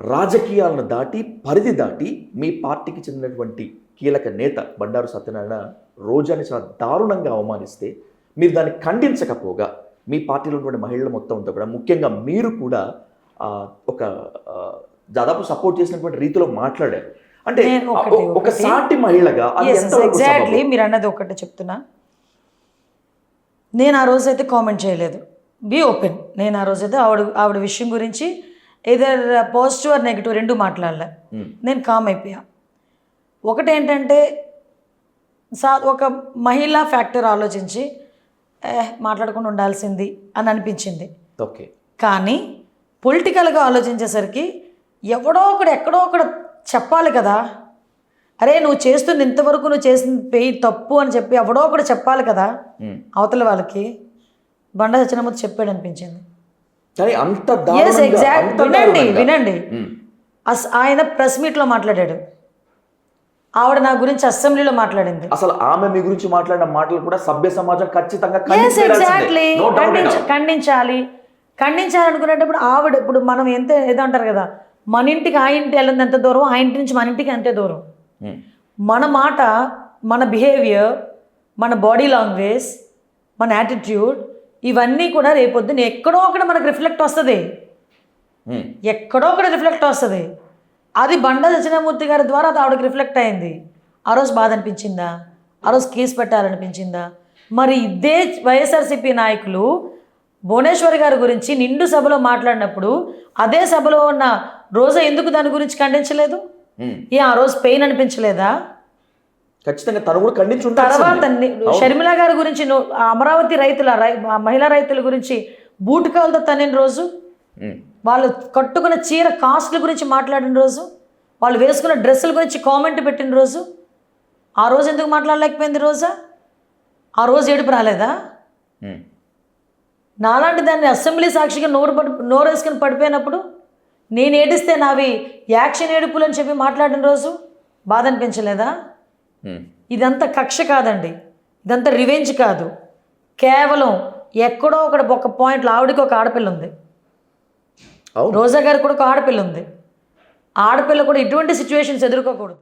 రాజకీయాలను దాటి పరిధి దాటి మీ పార్టీకి చెందినటువంటి కీలక నేత బండారు సత్యనారాయణ రోజాని చాలా దారుణంగా అవమానిస్తే మీరు దాన్ని ఖండించకపోగా మీ పార్టీలో ఉన్నటువంటి మహిళలు మొత్తం అంతా కూడా ముఖ్యంగా మీరు కూడా ఒక దాదాపు సపోర్ట్ చేసినటువంటి రీతిలో మాట్లాడారు. అంటే ఒక- సాటి మహిళగా ఎగ్జాక్ట్లీ? మీరు అన్నది ఒకటి చెప్తున్నా. నేను ఆ రోజు అయితే కామెంట్ చేయలేదు. బీ ఓపెన్ నేను ఆ రోజు అయితే ఆవిడ ఆవిడ విషయం గురించి ఏదర్ పాజిటివ్ ఆర్ నెగిటివ్ రెండు మాట్లాడలే. ఉమ్, నేను కామ్ అయిపోయా. ఒకటేంటంటే సా ఒక మహిళా ఫ్యాక్టర్ ఆలోచించి మాట్లాడకుండా ఉండాల్సింది అని అనిపించింది. ఓకే. కానీ పొలిటికల్గా ఆలోచించేసరికి ఎవడో ఒకడు ఎక్కడో ఒకడు చెప్పాలి కదా. అరే నువ్వు చేస్తుంది ఇంతవరకు నువ్వు చేసింది పెయి తప్పు అని చెప్పి ఎవడో ఒకడు చెప్పాలి కదా. ఉమ్. అవతల వాళ్ళకి బండా సత్యనామూర్తి చెప్పాడు అనిపించింది. కానీ అంత వినండి. వినండి. అస్ ఆయన ప్రెస్ మీట్లో మాట్లాడాడు. ఆవిడ నా గురించి అసెంబ్లీలో మాట్లాడింది. అసలు ఆమె మీ గురించి మాట్లాడిన మాటలు కూడా సభ్య సమాజం ఖచ్చితంగా. ఖండించాలి. ఖండించాలనుకునేటప్పుడు ఆవిడ ఇప్పుడు మనం ఎంత ఏదో అంటారు కదా మన ఇంటికి ఆ ఇంటి వెళ్ళింది ఎంత దూరం ఆ ఇంటి నుంచి మన ఇంటికి అంతే దూరం. మన మాట మన బిహేవియర్ మన బాడీ లాంగ్వేజ్ మన యాటిట్యూడ్ ఇవన్నీ కూడా రేపొద్దున ఎక్కడో ఒకటి మనకు రిఫ్లెక్ట్ వస్తుంది. ఎక్కడో ఒకటి రిఫ్లెక్ట్ వస్తుంది. అది బండ సత్యనామూర్తి గారి ద్వారా అది ఆవిడకి రిఫ్లెక్ట్ అయింది. ఆ రోజు బాధ అనిపించిందా? ఆ రోజు కేసు పెట్టాలనిపించిందా? మరి ఇదే వైఎస్ఆర్సీపీ నాయకులు భువనేశ్వర్ గారి గురించి నిండు సభలో మాట్లాడినప్పుడు అదే సభలో ఉన్న రోజా ఎందుకు దాని గురించి ఖండించలేదు. ఏ ఆ రోజు పెయిన్ అనిపించలేదా? ఖచ్చితంగా తను కూడా ఖండించి. తర్వాత షర్మిల గారి గురించి అమరావతి రైతుల మహిళా రైతుల గురించి బూటకాలతో తనిన రోజు వాళ్ళు కట్టుకున్న చీర కాస్ట్ల గురించి మాట్లాడిన రోజు వాళ్ళు వేసుకున్న డ్రెస్సుల గురించి కామెంట్ పెట్టిన రోజు ఆ రోజు ఎందుకు మాట్లాడలేకపోయింది రోజా ఆ రోజు ఏడుపు రాలేదా. నాలాంటి దాన్ని అసెంబ్లీ సాక్షిగా నోరు పడి నోరు వేసుకుని పడిపోయినప్పుడు నేను ఏడిస్తే నావి యాక్షన్ ఏడుపులు అని చెప్పి మాట్లాడిన రోజు బాధ అనిపించలేదా. ఇదంతా కక్ష కాదండి. ఇదంతా రివెంజ్ కాదు. కేవలం ఎక్కడో ఒకటి ఒక పాయింట్లో ఆవిడకి ఒక ఆడపిల్ల ఉంది రోజా గారికి కూడా ఒక ఆడపిల్ల ఉంది ఆడపిల్ల కూడా ఇటువంటి సిచ్యువేషన్స్ ఎదుర్కోకూడదు.